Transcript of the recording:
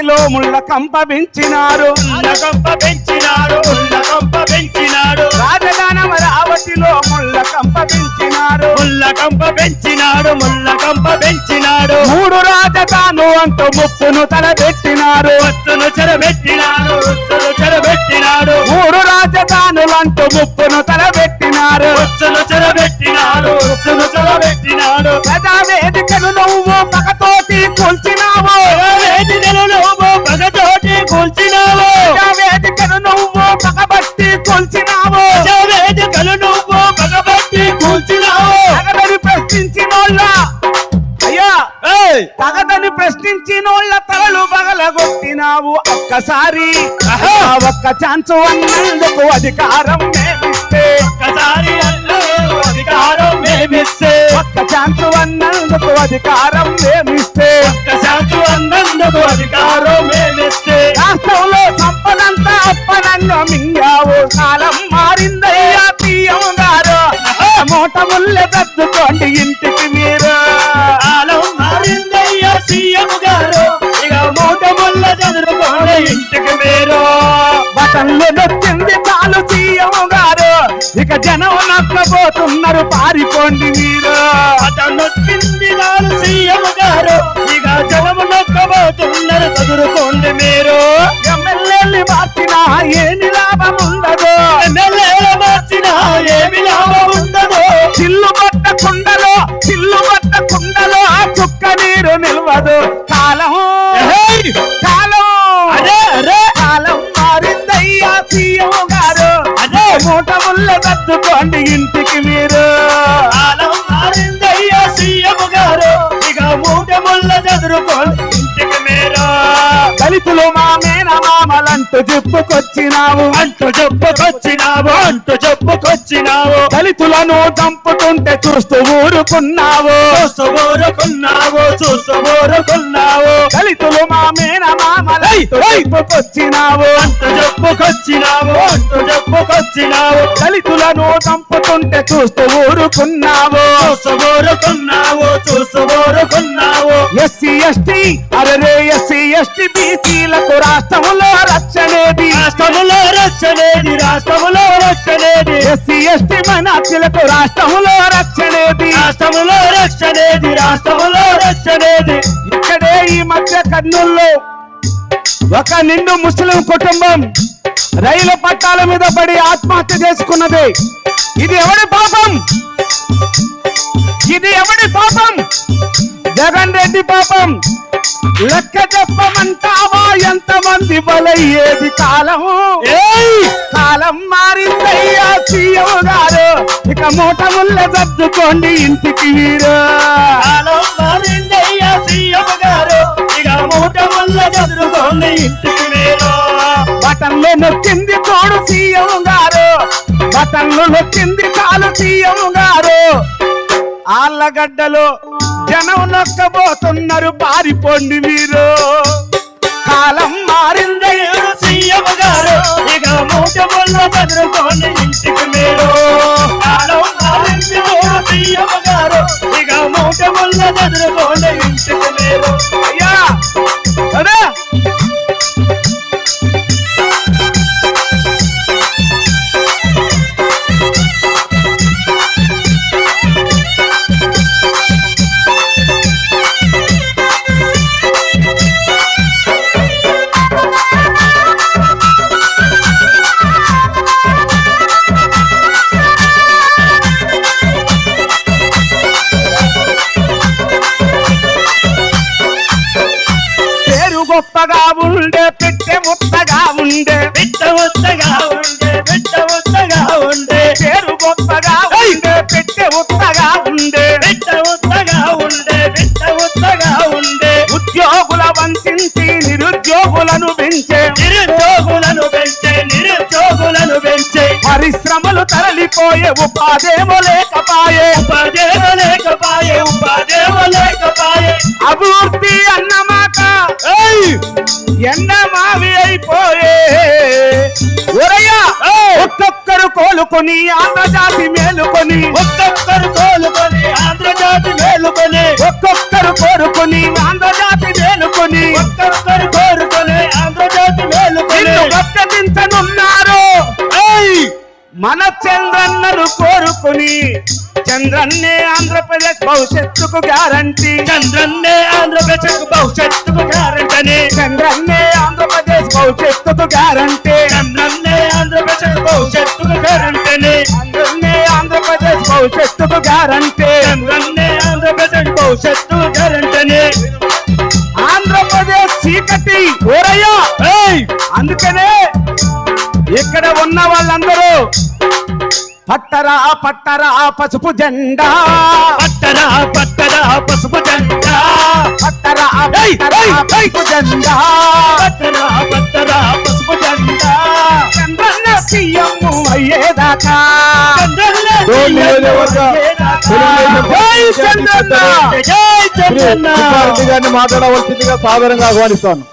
రావటిలో ముళ్ళ కంప పెంచినారు కంప పెంచినాడు ముళ్ళ కంప పెంచినాడు. రాజధానం రావటిలో ముళ్ళ కంప పెంచినారు ముళ్ళ కంప పెంచినాడు ముళ్ళ కంప పెంచినాడు. మూడు రాజధాను అంటూ ముప్పును తలబెట్టినారు ఒత్తును చెరబెట్టినాడు ఒత్తును చెరబెట్టినాడు మూడు రాజధానులంటూ ముప్పును తలబెట్టినారు ఒత్తును చెరబెట్టినాడు ఒత్తును చెరబెట్టినాడు ప్రజావేదికను నువ్వు పగతోటి కూల్చినావు ప్రశ్నించినోళ్ళ అయ్యా తగదని ప్రశ్నించినోళ్ళ తలలు పగలగొట్టినావు ఒక్కసారి. ఒక్క ఛాన్స్ అన్నందుకు అధికారం మేమిస్తే. ఒక్కసారి అధికారం మేమిస్తే. ఒక్క ఛాన్స్ అన్నందుకు అధికారం మేమిస్తే. ఒక్క శాంతి అన్నందుకు అధికారం మేమిస్తే. రాష్ట్రంలో సంపదంతా అప్పనంగా మింగావు. కాలం మారిందయ్యా తీయం గారు. మూట ముళ్ళ దద్దుకోండి ఇంటికి జనం నక్కబోతున్నారు పారిపోండి మీరు కింది నాడు సీఎం గారు ఇక జనము నొక్కబోతున్నారు చదువుకోండి మీరు. ఎమ్మెల్యేలు మార్చినా ఏమి లాభం ఉండదు ఎమ్మెల్యేల మార్చిన ఏమి లాభం ఉండదు చిల్లు పట్ట కుండలో చిల్లు పట్ట కుండలో ఆ చుక్క నీరు నిల్వదు. కాలం! కాలం కాలం మారిందయ్యా సీఎం. మూట ముళ్ళ దద్దుకోండి ఇంటికి మీరు. మారిందయ్యా సీఎం గారు. ఇక మూట ముళ్ళ చదువుకోండి ఇంటికి మీరు. దళితులు మా మేనమామలంటూ చెప్పుకొచ్చినావు. అంటూ చెప్పుకొచ్చినావు అంటూ చెప్పుకొచ్చినావు. దళితులను చంపుతుంటే చూస్తూ ఊరుకున్నావు. చూస్తూ ఊరుకున్నావు చూస్తూ ఊరుకున్నావు. దళితులు మా మేనమామలంటూ చెప్పుకొచ్చినావు అంటూ చెప్పుకొచ్చినావు అంటూ చెప్పుకొచ్చినావు దళితులను చంపుతుంటే చూస్తూ ఊరుకున్నావు. చూస్తూ ఊరుకున్నావు చూస్తూ ఊరుకున్నావు ఎస్సీ ఎస్టీ అరరే ఎస్సీ ఎస్టీ బీసీలకు రాష్ట్రంలో రక్షణేది రాష్ట్రములో రక్షణేది రాష్ట్రములో రక్షణేది ఎస్సీ ఎస్టీ మైనార్టీలకు రాష్ట్రంలో రక్షణేది రాష్ట్రములో రక్షణేది రాష్ట్రములో రక్షణేది ఇక్కడే ఈ మధ్య కర్నూల్లో ఒక నిండు ముస్లిం కుటుంబం రైలు పట్టాల మీద పడి ఆత్మహత్య చేసుకున్నది. ఇది ఎవడి పాపం? ఇది ఎవడి పాపం? జగన్ రెడ్డి పాపం. లెక్క చెప్పమంటావా? ఎంతమంది బలయ్యేది కాలం! కాలం మారిందయ్యా సీఎం గారు. ఇక మూట ముళ్ళ సర్దుకోండి ఇంటికి మీరు కాలం మారిందయ్యా సీఎం గారు. ఇక మూట వల్ల చదువుకోండి ఇంటికి మీరు బటన్లు నొక్కింది తోడు సీఎం గారు. బటన్లు నొక్కింది కాలు సీఎం గారు. ఆళ్ళగడ్డలో జనం నొక్కబోతున్నారు పారిపోండి మీరు. కాలం మారిందయ్యా సీఎం గారు. ఇక మూట వల్ల చదువుకోండి ఇంటికి మీరు. కాలం మారింది సీఎం గారు. ఇక మూట వల్ల చదువుకోండి ఉత్తగా ఉండే బిడ్డ ఉత్తగా ఉండే. పేరు గొప్పగా ఉండే పెట్టె ఉత్తగా ఉండే. బిడ్డ ఉత్తగా ఉండే బిడ్డ ఉత్తగా ఉండే. ఉద్యోగుల వంచించి నిరుద్యోగులను పెంచే. నిరుద్యోగులను పెంచే నిరుద్యోగులను పెంచే. పరిశ్రమలు తరలిపోయే ఉపాధేమో లేకపాయే. ఉపాధేవ లేకపాయే ఉపాధేవ లేకపాయే. అభివృద్ధి అన్నమాట. ఏయ్! ఒక్కొక్కరు కోలుకొని ఆంధ్రజాతి మేలుకొని. ఒక్కొక్కరు కోలుకొని ఆంధ్రజాతి మేలుకొని. ఒక్కొక్కరు కోరుకొని ఆంధ్రజాతి మేలుకొని. ఒక్కొక్కరు కోరుకొని ఆంధ్రజాతి మేలుకొని. ప్రకటించనున్నారు మన చంద్రన్నరు కోరుకొని చంద్రన్నే ఆంధ్రప్రదేశ్ భవిష్యత్తుకు గ్యారంటీ. చంద్రన్నే ఆంధ్రప్రదేశ్ భవిష్యత్తుకు గ్యారంటీ చంద్రన్నే ఆంధ్రప్రదేశ్ భవిష్యత్తుకు గ్యారంటీ. చంద్రన్నే చంద్రన్నే ఆంధ్రప్రదేశ్ భవిష్యత్తుకు గ్యారంటీ చంద్రన్నే ఆంధ్రప్రదేశ్ భవిష్యత్తు గ్యారంటీ ఆంధ్రప్రదేశ్ చీకటి ఓరయ్యా! అందుకనే ఇక్కడ ఉన్న వాళ్ళందరూ పట్టరా పట్టరా పసుపు జెండా. పట్టరా పట్టరా పసుపు జెండా. పట్టరా! పసుపు జెండా. పట్టరా పట్టరా పసుపు జెండా. చంద్రన్న సీఎం మాట్లాడవలసిందిగా సాదరంగా ఆహ్వానిస్తాను.